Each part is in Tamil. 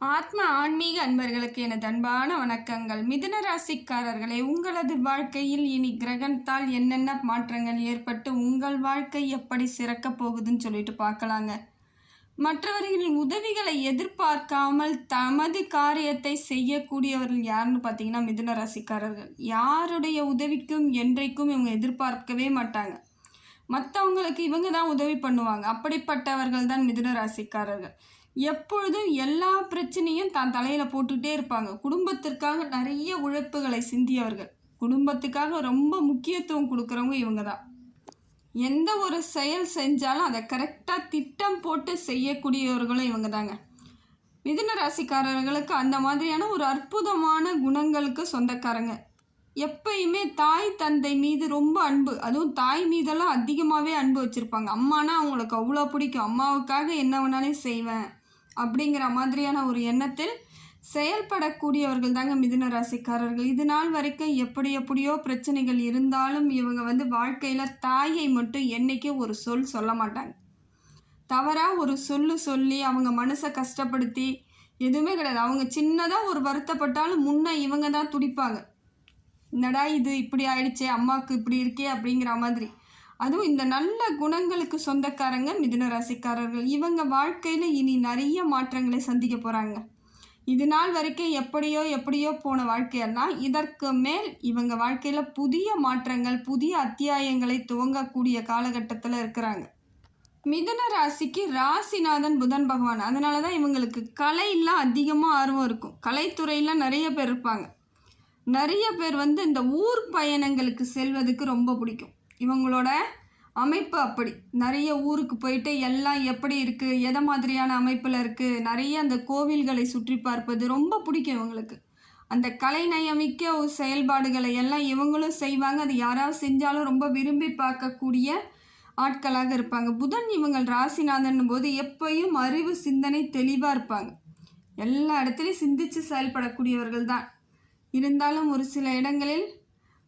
ஆத்ம ஆன்மீக அன்பர்களுக்கு எனது அன்பான வணக்கங்கள். மிதுன ராசிக்காரர்களே உங்களது வாழ்க்கையில் இனி கிரகணத்தால் என்னென்ன மாற்றங்கள் ஏற்பட்டு உங்கள் வாழ்க்கை எப்படி சிறக்கப் போகுதுன்னு சொல்லிட்டு பார்க்கலாங்க. மற்றவர்களின் உதவிகளை எதிர்பார்க்காமல் தமது காரியத்தை செய்யக்கூடியவர்கள் யாருன்னு பார்த்தீங்கன்னா மிதுன ராசிக்காரர்கள். யாருடைய உதவிக்கும் என்றைக்கும் இவங்க எதிர்பார்க்கவே மாட்டாங்க. மற்றவங்களுக்கு இவங்க தான் உதவி பண்ணுவாங்க. அப்படிப்பட்டவர்கள் தான் மிதுன ராசிக்காரர்கள். எப்பொழுதும் எல்லா பிரச்சனையும் தான் தலையில் போட்டுக்கிட்டே இருப்பாங்க. குடும்பத்திற்காக நிறைய உழைப்புகளை சிந்தியவர்கள். குடும்பத்துக்காக ரொம்ப முக்கியத்துவம் கொடுக்குறவங்க இவங்க தான். எந்த ஒரு செயல் செஞ்சாலும் அதை கரெக்டாக திட்டம் போட்டு செய்யக்கூடியவர்களும் இவங்க தாங்க. மிதுன ராசிக்காரர்களுக்கு அந்த மாதிரியான ஒரு அற்புதமான குணங்களுக்கு சொந்தக்காரங்க. எப்பயுமே தாய் தந்தை மீது ரொம்ப அன்பு. அதுவும் தாய் மீதெல்லாம் அதிகமாகவே அன்பு வச்சுருப்பாங்க. அம்மானா அவங்களுக்கு அவ்வளோ பிடிக்கும். அம்மாவுக்காக என்ன வேணாலும் செய்வேன் அப்படிங்கிற மாதிரியான ஒரு எண்ணத்தில் செயல்படக்கூடியவர்கள் தாங்க மிதுன ராசிக்காரர்கள். இது நாள் வரைக்கும் எப்படி எப்படியோ பிரச்சனைகள் இருந்தாலும் இவங்க வந்து வாழ்க்கையில் தாயை மட்டும் என்றைக்கும் ஒரு சொல் சொல்ல மாட்டாங்க. தவறாக ஒரு சொல்லு சொல்லி அவங்க மனசை கஷ்டப்படுத்தி எதுவுமே கிடையாது. அவங்க சின்னதாக ஒரு வருத்தப்பட்டாலும் முன்னே இவங்க தான் துடிப்பாங்க. என்னடா இது இப்படி ஆயிடுச்சே அம்மாவுக்கு இப்படி இருக்கே அப்படிங்கிற மாதிரி. அதுவும் இந்த நல்ல குணங்களுக்கு சொந்தக்காரங்க மிதுன ராசிக்காரர்கள். இவங்க வாழ்க்கையில் இனி நிறைய மாற்றங்களை சந்திக்க போகிறாங்க இது நாள் வரைக்கும் எப்படியோ எப்படியோ போன வாழ்க்கையெல்லாம் இதற்கு மேல் இவங்க வாழ்க்கையில் புதிய மாற்றங்கள் புதிய அத்தியாயங்களை துவங்கக்கூடிய காலகட்டத்தில் இருக்கிறாங்க. மிதுன ராசிக்கு ராசிநாதன் புதன் பகவான். அதனால தான் இவங்களுக்கு கலையெல்லாம் அதிகமாக ஆர்வம் இருக்கும். கலைத்துறையில் நிறைய பேர் இருப்பாங்க. நிறைய பேர் வந்து இந்த ஊர் பயணங்களுக்கு செல்வதுக்கு ரொம்ப பிடிக்கும். இவங்களோட அமைப்பு அப்படி. நிறைய ஊருக்கு போயிட்டு எல்லாம் எப்படி இருக்குது எதை மாதிரியான அமைப்பில் இருக்குது நிறைய அந்த கோவில்களை சுற்றி பார்ப்பது ரொம்ப பிடிக்கும் இவங்களுக்கு. அந்த கலைநயமிக்க ஒரு செயல்பாடுகளை எல்லாம் இவங்களும் செய்வாங்க. அது யாராவது செஞ்சாலும் ரொம்ப விரும்பி பார்க்கக்கூடிய ஆட்களாக இருப்பாங்க. புதன் இவங்கள் ராசிநாதன் போது எப்பயும் அறிவு சிந்தனை தெளிவாக இருப்பாங்க. எல்லா இடத்துலையும் சிந்தித்து செயல்படக்கூடியவர்கள் தான் இருந்தாலும் ஒரு சில இடங்களில்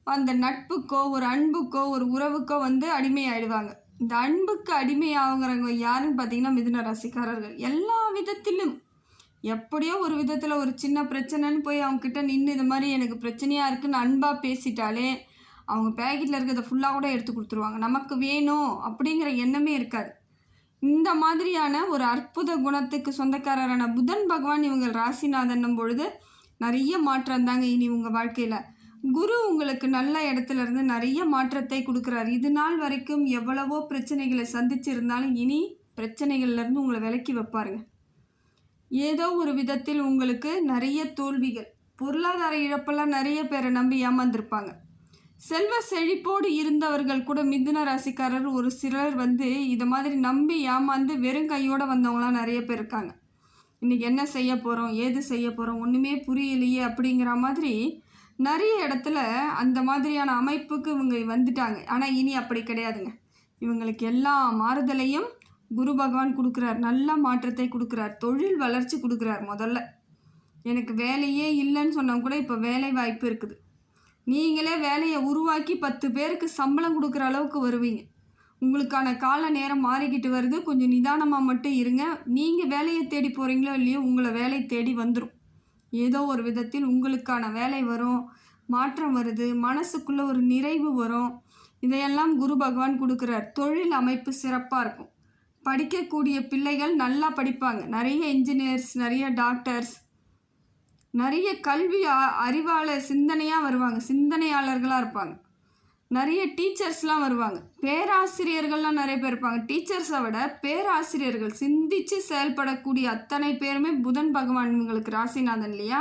அந்த நட்புக்கோ ஒரு அன்புக்கோ ஒரு உறவுக்கோ வந்து அடிமையாயிடுவாங்க. இந்த அன்புக்கு அடிமையாகிறவங்க யாருன்னு பார்த்தீங்கன்னா மிதுன ரசிகாரர்கள் எல்லா விதத்திலும். எப்படியோ ஒரு விதத்தில் ஒரு சின்ன பிரச்சனைன்னு போய் அவங்கக்கிட்ட நின்று இது மாதிரி எனக்கு பிரச்சனையாக இருக்குதுன்னு அன்பாக பேசிட்டாலே அவங்க பேக்கெட்டில் இருக்கிறத ஃபுல்லாக கூட எடுத்து கொடுத்துருவாங்க. நமக்கு வேணும் அப்படிங்கிற எண்ணமே இருக்காது. இந்த மாதிரியான ஒரு அற்புத குணத்துக்கு சொந்தக்காரரான புதன் பகவான் இவங்க ராசிநாதன்னும் பொழுது நிறைய மாற்றம் தாங்க இனி உங்கள் வாழ்க்கையில். குரு உங்களுக்கு நல்ல இடத்துல இருந்து நிறைய மாற்றத்தை கொடுக்குறாரு. இது நாள் வரைக்கும் எவ்வளவோ பிரச்சனைகளை சந்திச்சிருந்தாலும் இனி பிரச்சனைகள்லேருந்து உங்களை விலக்கி வைப்பாருங்க. ஏதோ ஒரு விதத்தில் உங்களுக்கு நிறைய தோல்விகள் பொருளாதார இழப்பெல்லாம் நிறைய பேரை நம்பி ஏமாந்துருப்பாங்க. செல்வ செழிப்போடு இருந்தவர்கள் கூட மிதுன ராசிக்காரர் ஒரு சிலர் வந்து இதை மாதிரி நம்பி ஏமாந்து வெறும் கையோடு வந்தவங்களாம் நிறைய பேர் இருக்காங்க. இன்றைக்கி என்ன செய்ய போகிறோம் ஏது செய்ய போகிறோம் ஒன்றுமே புரியலையே அப்படிங்கிற மாதிரி நிறைய இடத்துல அந்த மாதிரியான அமைப்புக்கு இவங்க வந்துட்டாங்க. ஆனால் இனி அப்படி கிடையாதுங்க. இவங்களுக்கு எல்லா மாறுதலையும் குரு பகவான் கொடுக்குறார். நல்ல மாற்றத்தை கொடுக்குறார். தொழில் வளர்ச்சி கொடுக்குறார் முதல்ல. எனக்கு வேலையே இல்லைன்னு சொன்னவங்க கூட இப்போ வேலை வாய்ப்பு இருக்குது. நீங்களே வேலையை உருவாக்கி பத்து பேருக்கு சம்பளம் கொடுக்குற அளவுக்கு வருவீங்க. உங்களுக்கான கால நேரம் மாறிக்கிட்டு வருது. கொஞ்சம் நிதானமாக மட்டும் இருங்க. நீங்கள் வேலையை தேடி போகிறீங்களோ இல்லையோ உங்களை வேலை தேடி வந்துடும் ஏதோ ஒரு விதத்தில் உங்களுக்கான வேலை வரும் மாற்றம் வருது மனசுக்குள்ளே ஒரு நிறைவு வரும். இதையெல்லாம் குரு பகவான் கொடுக்குறார். தொழில் அமைப்பு சிறப்பாக இருக்கும். படிக்கக்கூடிய பிள்ளைகள் நல்லா படிப்பாங்க. நிறைய இன்ஜினியர்ஸ் நிறைய டாக்டர்ஸ் நிறைய கல்வி அறிவாளர் சிந்தனையாக வருவாங்க. சிந்தனையாளர்களாக இருப்பாங்க. நிறைய டீச்சர்ஸ்லாம் வருவாங்க. பேராசிரியர்கள்லாம் நிறைய பேர் இருப்பாங்க. டீச்சர்ஸை விட பேராசிரியர்கள் சிந்தித்து செயல்படக்கூடிய அத்தனை பேருமே புதன் பகவான் இவங்களுக்கு ராசிநாதன் இல்லையா?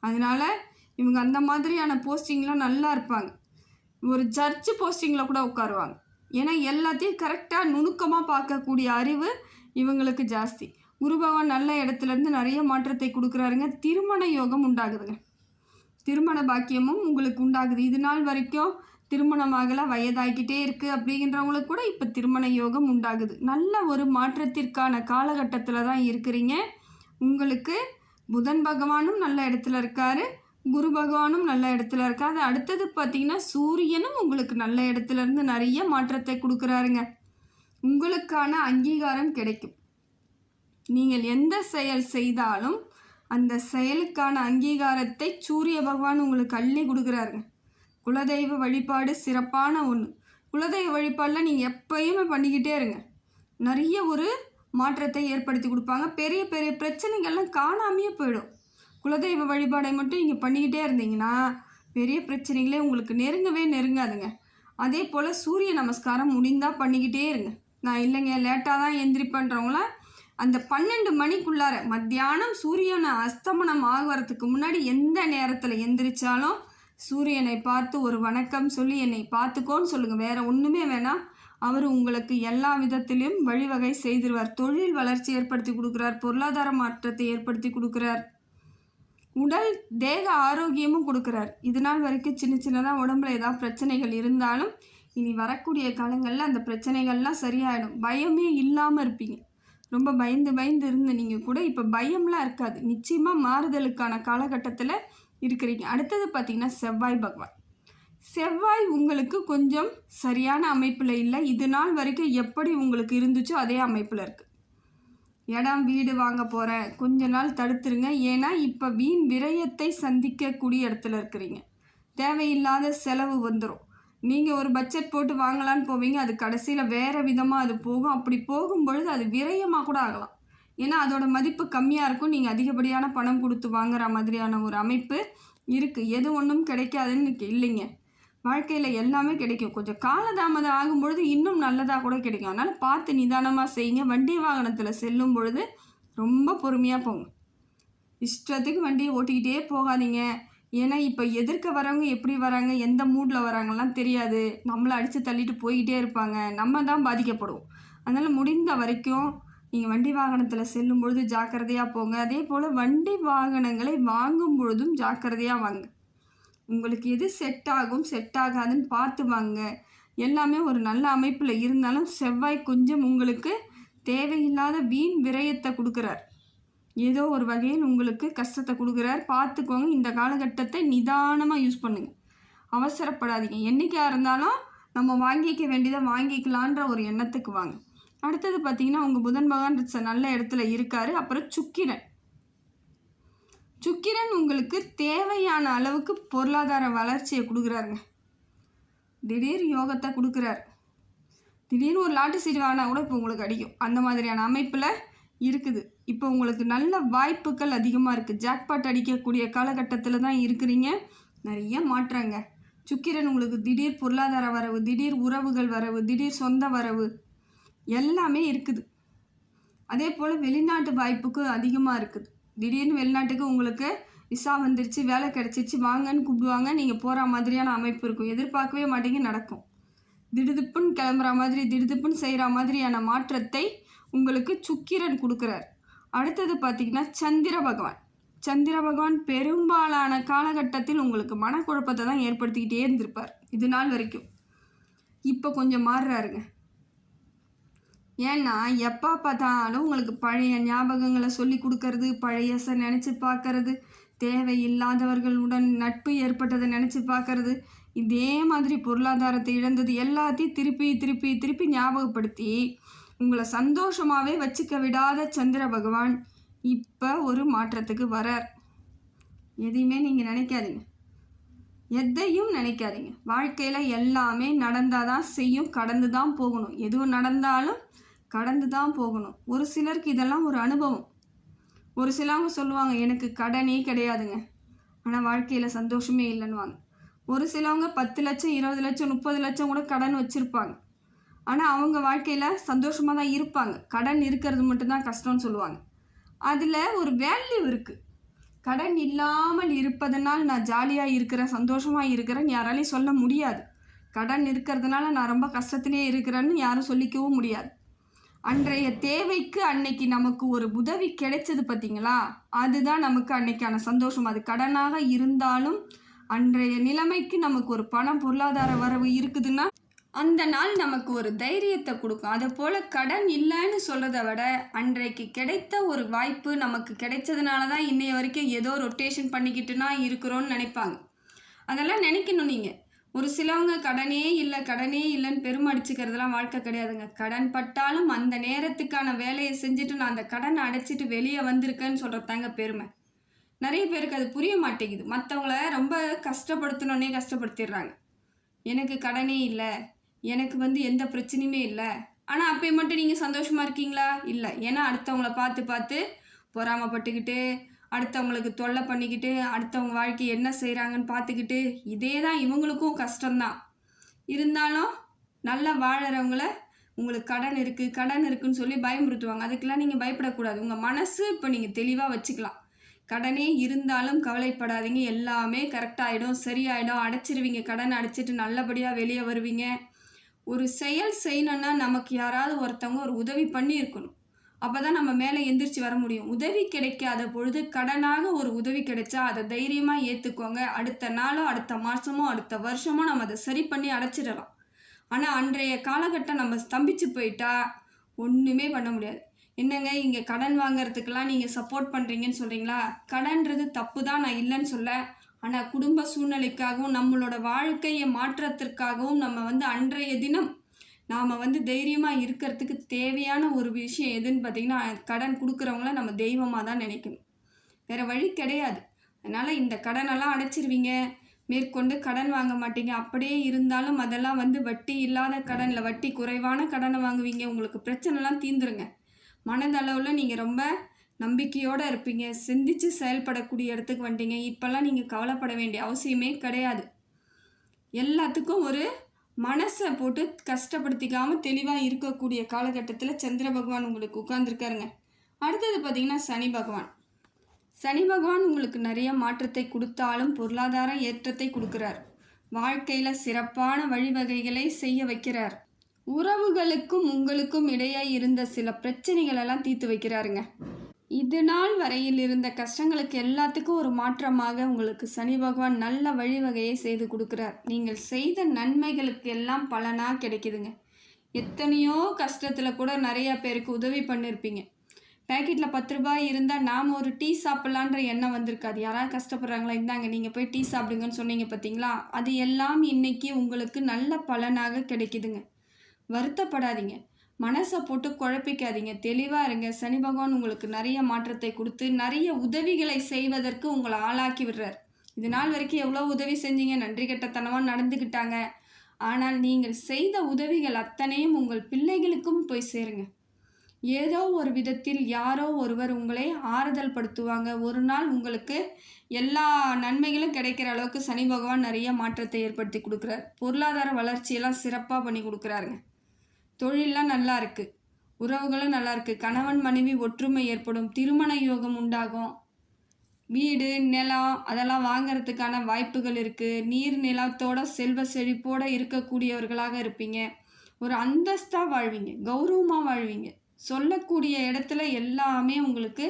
அதனால் இவங்க அந்த மாதிரியான போஸ்டிங்லாம் நல்லா இருப்பாங்க. ஒரு ஜட்ஜு போஸ்டிங்கில் கூட உட்காருவாங்க. ஏன்னா எல்லாத்தையும் கரெக்டாக நுணுக்கமாக பார்க்கக்கூடிய அறிவு இவங்களுக்கு ஜாஸ்தி. குரு பகவான் நல்ல இடத்துலேருந்து நிறைய மாற்றத்தை கொடுக்குறாருங்க. திருமண யோகம் உண்டாகுதுங்க. திருமண பாக்கியமும் உங்களுக்கு உண்டாகுது. இது நாள் வரைக்கும் திருமணமாகல வயதாகிட்டே இருக்குது அப்படிங்கிறவங்களுக்கு கூட இப்போ திருமண யோகம் உண்டாகுது. நல்ல ஒரு மாற்றத்திற்கான காலகட்டத்தில் தான் இருக்கிறீங்க. உங்களுக்கு புதன் பகவானும் நல்ல இடத்துல இருக்காரு. குரு பகவானும் நல்ல இடத்துல இருக்காது அடுத்தது பார்த்தீங்கன்னா சூரியனும் உங்களுக்கு நல்ல இடத்துல இருந்து நிறைய மாற்றத்தை கொடுக்குறாருங்க. உங்களுக்கான அங்கீகாரம் கிடைக்கும். நீங்கள் எந்த செயல் செய்தாலும் அந்த செயலுக்கான அங்கீகாரத்தை சூரிய பகவான் உங்களுக்கு அள்ளி கொடுக்குறாருங்க. குலதெய்வ வழிபாடு சிறப்பான ஒன்று குலதெய்வ வழிபாடில் நீங்கள் எப்பயுமே பண்ணிக்கிட்டே இருங்க. நிறைய ஒரு மாற்றத்தை ஏற்படுத்தி கொடுப்பாங்க. பெரிய பெரிய பிரச்சனைகள்லாம் காணாமையே போயிடும். குலதெய்வ வழிபாடை மட்டும் நீங்கள் பண்ணிக்கிட்டே இருந்தீங்கன்னா பெரிய பிரச்சனைகளே உங்களுக்கு நெருங்கவே நெருங்காதுங்க. அதே போல் சூரிய நமஸ்காரம் முடிந்தால் பண்ணிக்கிட்டே இருங்க. நான் இல்லைங்க லேட்டாக தான் எந்திரிப்பேன்றவங்களாம் அந்த பன்னெண்டு மணிக்குள்ளார மத்தியானம் சூரியனை அஸ்தமனம் ஆகுறதுக்கு முன்னாடி எந்த நேரத்தில் எந்திரிச்சாலும் சூரியனை பார்த்து ஒரு வணக்கம் சொல்லி என்னை பார்த்துக்கோன்னு சொல்லுங்கள் வேற ஒன்றுமே வேணாம் அவர் உங்களுக்கு எல்லா விதத்திலும் வழிவகை செய்திருவார். தொழில் வளர்ச்சி ஏற்படுத்தி கொடுக்குறார். பொருளாதார மாற்றத்தை ஏற்படுத்தி கொடுக்குறார். உடல் தேக ஆரோக்கியமும் கொடுக்குறார். இது நாள் வரைக்கும் சின்ன சின்னதாக உடம்புல ஏதாவது பிரச்சனைகள் இருந்தாலும் இனி வரக்கூடிய காலங்களில் அந்த பிரச்சனைகள்லாம் சரியாயிடும். பயமே இல்லாமல் இருப்பீங்க. ரொம்ப பயந்து பயந்து இருந்து நீங்கள் கூட இப்போ பயம்லாம் இருக்காது. நிச்சயமாக மாறுதலுக்கான காலகட்டத்தில் இருக்கிறீங்க. அடுத்தது பார்த்தீங்கன்னா செவ்வாய் பகவான். செவ்வாய் உங்களுக்கு கொஞ்சம் சரியான அமைப்பில் இல்லை. இது நாள் வரைக்கும் எப்படி உங்களுக்கு இருந்துச்சோ அதே அமைப்பில் இருக்குது இடம் வீடு வாங்க போகிறேன் கொஞ்ச நாள் தடுத்துருங்க. ஏன்னா இப்போ வீண் விரயத்தை சந்திக்கக்கூடிய இடத்துல இருக்கிறீங்க. தேவையில்லாத செலவு வந்துடும் நீங்கள் ஒரு பட்ஜெட் போட்டு வாங்கலான்னு போவீங்க. அது கடைசியில் வேறு விதமாக அது போகும். அப்படி போகும்பொழுது அது விரயமாக கூட ஆகலாம். ஏன்னா அதோட மதிப்பு கம்மியாக இருக்கும். நீங்கள் அதிகப்படியான பணம் கொடுத்து வாங்குற மாதிரியான ஒரு அமைப்பு இருக்குது எது ஒன்றும் கிடைக்காதுன்னு இல்லைங்க. வாழ்க்கையில் எல்லாமே கிடைக்கும். கொஞ்சம் காலதாமதம் ஆகும் பொழுது இன்னும் நல்லதாக கூட கிடைக்கும். அதனால் பார்த்து நிதானமாக செய்யுங்க. வண்டி வாகனத்தில் செல்லும் பொழுது ரொம்ப பொறுமையாக போங்க. இஷ்டத்துக்கு வண்டியை ஓட்டிக்கிட்டே போகாதீங்க. ஏன்னா இப்போ எதிர்க்க வரவங்க எப்படி வராங்க? எந்த மூடில் வராங்கலாம் தெரியாது. நம்மளை அடித்து தள்ளிட்டு போய்கிட்டே இருப்பாங்க. நம்ம தான் பாதிக்கப்படுவோம். அதனால் முடிந்த வரைக்கும் நீங்கள் வண்டி வாகனத்தில் செல்லும் பொழுது ஜாக்கிரதையாக போங்க. அதே போல் வண்டி வாகனங்களை வாங்கும் பொழுதும் ஜாக்கிரதையாக வாங்க. உங்களுக்கு எது செட் ஆகும் செட் ஆகாதுன்னு பார்த்து வாங்க. எல்லாமே ஒரு நல்ல அமைப்பில் இருந்தாலும் செவ்வாய் கொஞ்சம் உங்களுக்கு தேவையில்லாத வீண் விரயத்தை கொடுக்குறார். ஏதோ ஒரு வகையில் உங்களுக்கு கஷ்டத்தை கொடுக்குறார். பார்த்துக்கோங்க இந்த காலகட்டத்தை நிதானமாக யூஸ் பண்ணுங்கள் அவசரப்படாதீங்க. என்றைக்காக இருந்தாலும் நம்ம வாங்கிக்க வேண்டியதை வாங்கிக்கலான்ற ஒரு எண்ணத்துக்கு வாங்க. அடுத்தது பார்த்தீங்கன்னா உங்கள் புதன் பகவான் நல்ல இடத்துல இருக்காரு. அப்புறம் சுக்கிரன். சுக்கிரன் உங்களுக்கு தேவையான அளவுக்கு பொருளாதார வளர்ச்சியை கொடுக்குறாருங்க. திடீர் யோகத்தை கொடுக்குறாரு. திடீர்னு ஒரு லாட்டு சீட் வாங்கினா கூட இப்போ உங்களுக்கு அடிக்கும். அந்த மாதிரியான அமைப்பில் இருக்குது. இப்போ உங்களுக்கு நல்ல வாய்ப்புகள் அதிகமாக இருக்குது ஜாக்பாட் அடிக்கக்கூடிய காலகட்டத்தில் தான் இருக்கிறீங்க. நிறைய மாற்றங்க. சுக்கிரன் உங்களுக்கு திடீர் பொருளாதார வரவு திடீர் உறவுகள் வரவு திடீர் சொந்த வரவு எல்லாமே இருக்குது. அதே போல் வெளிநாட்டு வாய்ப்புக்கும் அதிகமாக இருக்குது. திடீர்னு வெளிநாட்டுக்கு உங்களுக்கு விசா வந்துருச்சு வேலை கிடச்சிருச்சு வாங்கன்னு கூப்பிடுவாங்க நீங்கள் போகிற மாதிரியான அமைப்பு இருக்கும். எதிர்பார்க்கவே மாட்டேங்க நடக்கும். திடுதிப்புன்னு கிளம்புற மாதிரி திடுதிப்புன்னு செய்கிற மாதிரியான மாற்றத்தை உங்களுக்கு சுக்கிரன் கொடுக்குறார். அடுத்தது பார்த்தீங்கன்னா சந்திர பகவான். சந்திர பகவான் பெரும்பாலான காலகட்டத்தில் உங்களுக்கு மனக்குழப்பத்தை தான் ஏற்படுத்திக்கிட்டே இருந்திருப்பார். இது நாள் வரைக்கும். இப்போ கொஞ்சம் மாறுறாருங்க. ஏன்னா எப்போ பார்த்தாலும் உங்களுக்கு பழைய ஞாபகங்களை சொல்லி கொடுக்கறது பழையச நினச்சி பார்க்கறது தேவையில்லாதவர்களுடன் நட்பு ஏற்பட்டதை நினச்சி பார்க்கறது இதே மாதிரி பொருளாதாரத்தை இழந்தது எல்லாத்தையும் திருப்பி திருப்பி திருப்பி ஞாபகப்படுத்தி உங்களை சந்தோஷமாகவே வச்சுக்க விடாத சந்திர பகவான் இப்போ ஒரு மாற்றத்துக்கு வரார். எதையுமே நீங்கள் நினைக்காதீங்க. எதையும் நினைக்காதீங்க. வாழ்க்கையில் எல்லாமே நடந்தால் தான் செய்யும் கடந்து தான் போகணும். எதுவும் நடந்தாலும் கடந்து தான் போகணும். ஒரு சிலருக்கு இதெல்லாம் ஒரு அனுபவம். ஒரு சிலவங்க சொல்லுவாங்க எனக்கு கடனே கிடையாதுங்க. ஆனால் வாழ்க்கையில் சந்தோஷமே இல்லைன்னுவாங்க. ஒரு சிலவங்க பத்து லட்சம் இருபது லட்சம் முப்பது லட்சம் கூட கடன் வச்சுருப்பாங்க. ஆனால் அவங்க வாழ்க்கையில் சந்தோஷமாக தான் இருப்பாங்க. கடன் இருக்கிறது மட்டும்தான் கஷ்டம்னு சொல்லுவாங்க. அதில் ஒரு வேல்யூ இருக்குது கடன் இல்லாமல் இருப்பதனால் நான் ஜாலியாக இருக்கிறேன் சந்தோஷமாக இருக்கிறேன்னு யாராலையும் சொல்ல முடியாது. கடன் இருக்கிறதுனால நான் ரொம்ப கஷ்டத்திலே இருக்கிறேன்னு யாரும் சொல்லிக்கவும் முடியாது. அன்றைய தேவைக்கு அன்னைக்கு நமக்கு ஒரு உதவி கிடைச்சது பார்த்தீங்களா? அதுதான் நமக்கு அன்னைக்கான சந்தோஷம். அது கடனாக இருந்தாலும் அன்றைய நிலைமைக்கு நமக்கு ஒரு பணம் பொருளாதார வரவு இருக்குதுன்னா அந்த நாள் நமக்கு ஒரு தைரியத்தை கொடுக்கும். அதை போல் கடன் இல்லைன்னு சொல்கிறத விட அன்றைக்கு கிடைத்த ஒரு வாய்ப்பு நமக்கு கிடைச்சதுனால தான் இன்னைய வரைக்கும் ஏதோ ரொட்டேஷன் பண்ணிக்கிட்டுனா இருக்கிறோன்னு நினைப்பாங்க. அதெல்லாம் நினைக்கணும் நீங்கள் ஒரு சிலவங்க கடனே இல்லை கடனே இல்லைன்னு பெருமடிச்சுக்கிறதுலாம் வாழ்க்கை கிடையாதுங்க. கடன் பட்டாலும் அந்த நேரத்துக்கான வேலையை செஞ்சுட்டு நான் அந்த கடனை அடைச்சிட்டு வெளியே வந்திருக்கேன்னு சொல்கிறதாங்க பெருமை. நிறைய பேருக்கு அது புரிய மாட்டேங்குது. மற்றவங்கள ரொம்ப கஷ்டப்படுத்தணுன்னே கஷ்டப்படுத்திடுறாங்க. எனக்கு கடனே இல்லை எனக்கு வந்து எந்த பிரச்சனையுமே இல்லை. ஆனால் அப்போ மட்டும் நீங்கள் சந்தோஷமாக இருக்கீங்களா? இல்லை. ஏன்னா அடுத்தவங்கள பார்த்து பார்த்து பொறாமப்பட்டுக்கிட்டு அடுத்தவங்களுக்கு தொல்லை பண்ணிக்கிட்டு அடுத்தவங்க வாழ்க்கை என்ன செய்கிறாங்கன்னு பார்த்துக்கிட்டு இதே தான் இவங்களுக்கும் கஷ்டம்தான். இருந்தாலும் நல்லா வாழறவங்கள உங்களுக்கு கடன் இருக்குது கடன் இருக்குன்னு சொல்லி பயமுறுத்துவாங்க. அதுக்கெல்லாம் நீங்கள் பயப்படக்கூடாது. உங்கள் மனசு இப்போ நீங்கள் தெளிவாக வச்சுக்கலாம். கடனே இருந்தாலும் கவலைப்படாதீங்க. எல்லாமே கரெக்டாகிடும் சரியாயிடும். அடைச்சிருவீங்க. கடன் அடைச்சிட்டு நல்லபடியாக வெளியே வருவீங்க. ஒரு செயல் செய்யணுன்னா நமக்கு யாராவது ஒருத்தவங்க ஒரு உதவி பண்ணி இருக்கணும் அப்போ தான் நம்ம மேலே எந்திரிச்சு வர முடியும். உதவி கிடைக்காத பொழுது கடனாக ஒரு உதவி கிடைச்சா அதை தைரியமாக ஏற்றுக்கோங்க அடுத்த நாளோ அடுத்த மாதமோ அடுத்த வருஷமோ நம்ம அதை சரி பண்ணி அடைச்சிடலாம். ஆனால் அன்றைய காலகட்டம் நம்ம ஸ்தம்பிச்சு போயிட்டா ஒன்றுமே பண்ண முடியாது. என்னங்க இங்கே கடன் வாங்கிறதுக்கெலாம் நீங்கள் சப்போர்ட் பண்ணுறீங்கன்னு சொல்கிறீங்களா கடன்றது தப்பு தான் நான் இல்லைன்னு சொல்ல. ஆனால் குடும்ப சூழ்நிலைக்காகவும் நம்மளோட வாழ்க்கையை மாற்றத்திற்காகவும் நம்ம வந்து அன்றைய தினம் நாம் வந்து தைரியமாக இருக்கிறதுக்கு தேவையான ஒரு விஷயம் எதுன்னு பார்த்தீங்கன்னா கடன் கொடுக்குறவங்கள நம்ம தெய்வமாக தான் நினைக்கணும். வேறு வழி கிடையாது. அதனால் இந்த கடனெல்லாம் அடைச்சிருவீங்க. மேற்கொண்டு கடன் வாங்க மாட்டீங்க. அப்படியே இருந்தாலும் அதெல்லாம் வந்து வட்டி இல்லாத கடனில் வட்டி குறைவான கடனை வாங்குவீங்க. உங்களுக்கு பிரச்சனைலாம் தீந்துருங்க மனதளவில் நீங்கள் ரொம்ப நம்பிக்கையோடு இருப்பீங்க. சிந்திச்சு செயல்படக்கூடிய இடத்துக்கு வந்துட்டீங்க. இப்போல்லாம் நீங்கள் கவலைப்பட வேண்டிய அவசியமே கிடையாது. எல்லாத்துக்கும் ஒரு மனசை போட்டு கஷ்டப்படுத்திக்காமல் தெளிவாக இருக்கக்கூடிய காலகட்டத்தில் சந்திர பகவான் உங்களுக்கு உட்கார்ந்துருக்காருங்க. அடுத்தது பார்த்தீங்கன்னா சனி பகவான். சனி பகவான் உங்களுக்கு நிறைய மாற்றத்தை கொடுத்தாலும் பொருளாதார ஏற்றத்தை கொடுக்குறார். வாழ்க்கையில் சிறப்பான வழிவகைகளை செய்ய வைக்கிறார். உறவுகளுக்கும் உங்களுக்கும் இடையே இருந்த சில பிரச்சனைகளெல்லாம் தீர்த்து வைக்கிறாருங்க. இது நாள் வரையில் இருந்த கஷ்டங்களுக்கு எல்லாத்துக்கும் ஒரு மாற்றமாக உங்களுக்கு சனி பகவான் நல்ல வழிவகையை செய்து கொடுக்குறார். நீங்கள் செய்த நன்மைகளுக்கு எல்லாம் பலனாக கிடைக்குதுங்க. எத்தனையோ கஷ்டத்தில் கூட நிறையா பேருக்கு உதவி பண்ணியிருப்பீங்க பேக்கெட்டில் பத்து ரூபாய் இருந்தால் நாம் ஒரு டீ சாப்பிட்லான்ற எண்ணம் வந்திருக்காது. யாராவது கஷ்டப்படுறாங்களா? இந்தாங்க நீங்கள் போய் டீ சாப்பிடுங்கன்னு சொன்னீங்க பார்த்தீங்களா அது எல்லாம் இன்னைக்கு உங்களுக்கு நல்ல பலனாக கிடைக்குதுங்க. வருத்தப்படாதீங்க. மனசை போட்டு குழப்பிக்காதீங்க. தெளிவாக இருங்க. சனி பகவான் உங்களுக்கு நிறைய மாற்றத்தை கொடுத்து நிறைய உதவிகளை செய்வதற்கு உங்களை ஆளாக்கி விடுறார். இது நாள் வரைக்கும் எவ்வளோ உதவி செஞ்சீங்க. நன்றி கெட்டத்தனமாக நடந்துக்கிட்டாங்க. ஆனால் நீங்கள் செய்த உதவிகள் அத்தனையும் உங்கள் பிள்ளைகளுக்கும் போய் சேருங்க. ஏதோ ஒரு விதத்தில் யாரோ ஒருவர் உங்களை ஆறுதல் படுத்துவாங்க. ஒரு நாள் உங்களுக்கு எல்லா நன்மைகளும் கிடைக்கிற அளவுக்கு சனி பகவான் நிறைய மாற்றத்தை ஏற்படுத்தி கொடுக்குறார். பொருளாதார வளர்ச்சியெல்லாம் சிறப்பாக பண்ணி கொடுக்குறாருங்க. தொழிலெலாம் நல்லா இருக்குது உறவுகளும் நல்லா இருக்குது கணவன் மனைவி ஒற்றுமை ஏற்படும். திருமண யோகம் உண்டாகும். வீடு நிலம் அதெல்லாம் வாங்கிறதுக்கான வாய்ப்புகள் இருக்குது நீர் நிலத்தோட செல்வ செழிப்போடு இருக்கக்கூடியவர்களாக இருப்பீங்க. ஒரு அந்தஸ்தாக வாழ்வீங்க. கௌரவமாக வாழ்வீங்க. சொல்லக்கூடிய இடத்துல எல்லாமே உங்களுக்கு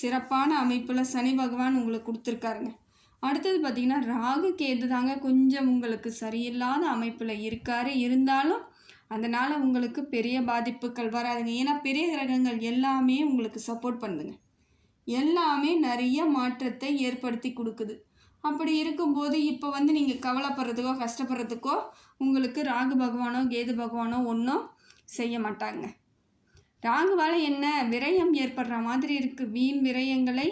சிறப்பான அமைப்பில் சனி பகவான் உங்களுக்கு கொடுத்துருக்காருங்க. அடுத்தது பார்த்திங்கன்னா ராகு கேது தாங்க கொஞ்சம் உங்களுக்கு சரியில்லாத அமைப்பில் இருக்காரு. இருந்தாலும் அதனால் உங்களுக்கு பெரிய பாதிப்புகள் வராதுங்க. ஏன்னா பெரிய கிரகங்கள் எல்லாமே உங்களுக்கு சப்போர்ட் பண்ணுதுங்க. எல்லாமே நிறைய மாற்றத்தை ஏற்படுத்தி கொடுக்குது. அப்படி இருக்கும்போது இப்போ வந்து நீங்கள் கவலைப்படுறதுக்கோ கஷ்டப்படுறதுக்கோ உங்களுக்கு ராகு பகவானோ கேது பகவானோ ஒன்றும் செய்ய மாட்டாங்க. ராகுவால் என்ன? விரயம் ஏற்படுற மாதிரி இருக்குது வீண் விரயங்களை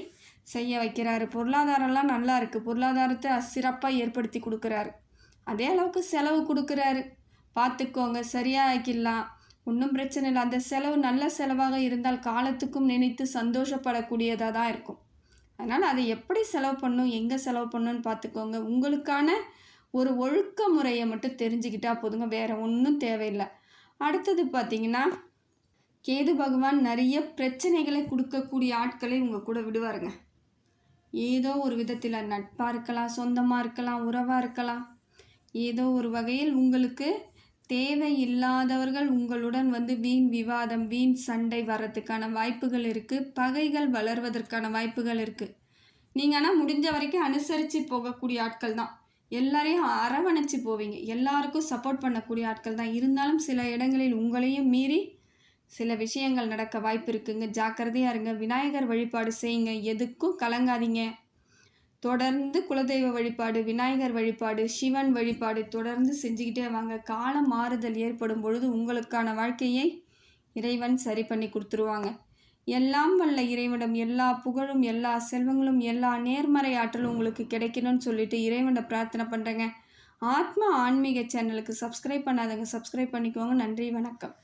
செய்ய வைக்கிறாரு. பொருளாதாரம்லாம் நல்லா இருக்குது பொருளாதாரத்தை சிறப்பாக ஏற்படுத்தி கொடுக்குறாரு. அதே அளவுக்கு செலவு கொடுக்குறாரு. பார்த்துக்கோங்க சரியாகிடலாம். ஒன்றும் பிரச்சனை இல்லை. அந்த செலவு நல்ல செலவாக இருந்தால் காலத்துக்கும் நினைத்து சந்தோஷப்படக்கூடியதாக தான் இருக்கும். அதனால் அதை எப்படி செலவு பண்ணும் எங்கே செலவு பண்ணணும்னு பார்த்துக்கோங்க. உங்களுக்கான ஒரு ஒழுக்க முறையை மட்டும் தெரிஞ்சுக்கிட்டால் போதுங்க. வேறு ஒன்றும் தேவையில்லை. அடுத்தது பார்த்தீங்கன்னா கேது பகவான் நிறைய பிரச்சனைகளை கொடுக்கக்கூடிய ஆட்களை உங்கள் கூட விடுவாருங்க. ஏதோ ஒரு விதத்தில் நட்பாக இருக்கலாம் சொந்தமாக இருக்கலாம் உறவாக இருக்கலாம். ஏதோ ஒரு வகையில் உங்களுக்கு தேவையில்லாதவர்கள் உங்களுடன் வந்து வீண் விவாதம் வீண் சண்டை வர்றதுக்கான வாய்ப்புகள் இருக்குது பகைகள் வளர்வதற்கான வாய்ப்புகள் இருக்குது நீங்கள் ஆனால் முடிஞ்ச வரைக்கும் அனுசரித்து போகக்கூடிய ஆட்கள் தான். எல்லாரையும் அரவணைச்சு போவீங்க. எல்லாருக்கும் சப்போர்ட் பண்ணக்கூடிய ஆட்கள் தான். இருந்தாலும் சில இடங்களில் உங்களையும் மீறி சில விஷயங்கள் நடக்க வாய்ப்பு இருக்குங்க. ஜாக்கிரதையாக இருங்க. விநாயகர் வழிபாடு செய்யுங்க. எதுக்கும் கலங்காதீங்க. தொடர்ந்து குலதெய்வ வழிபாடு விநாயகர் வழிபாடு சிவன் வழிபாடு தொடர்ந்து செஞ்சுக்கிட்டே வாங்க. காலம் மாறுதல் ஏற்படும் பொழுது உங்களுக்கான வாழ்க்கையை இறைவன் சரி பண்ணி கொடுத்துருவாங்க. எல்லாம் வல்ல இறைவனிடம் எல்லா புகழும் எல்லா செல்வங்களும் எல்லா நேர்மறை ஆற்றலும் உங்களுக்கு கிடைக்கணும்னு சொல்லிட்டு இறைவனை பிரார்த்தனை பண்ணுறேங்க ஆத்மா ஆன்மீக சேனலுக்கு சப்ஸ்கிரைப் பண்ணாதங்க சப்ஸ்கிரைப் பண்ணிக்கோங்க. நன்றி வணக்கம்.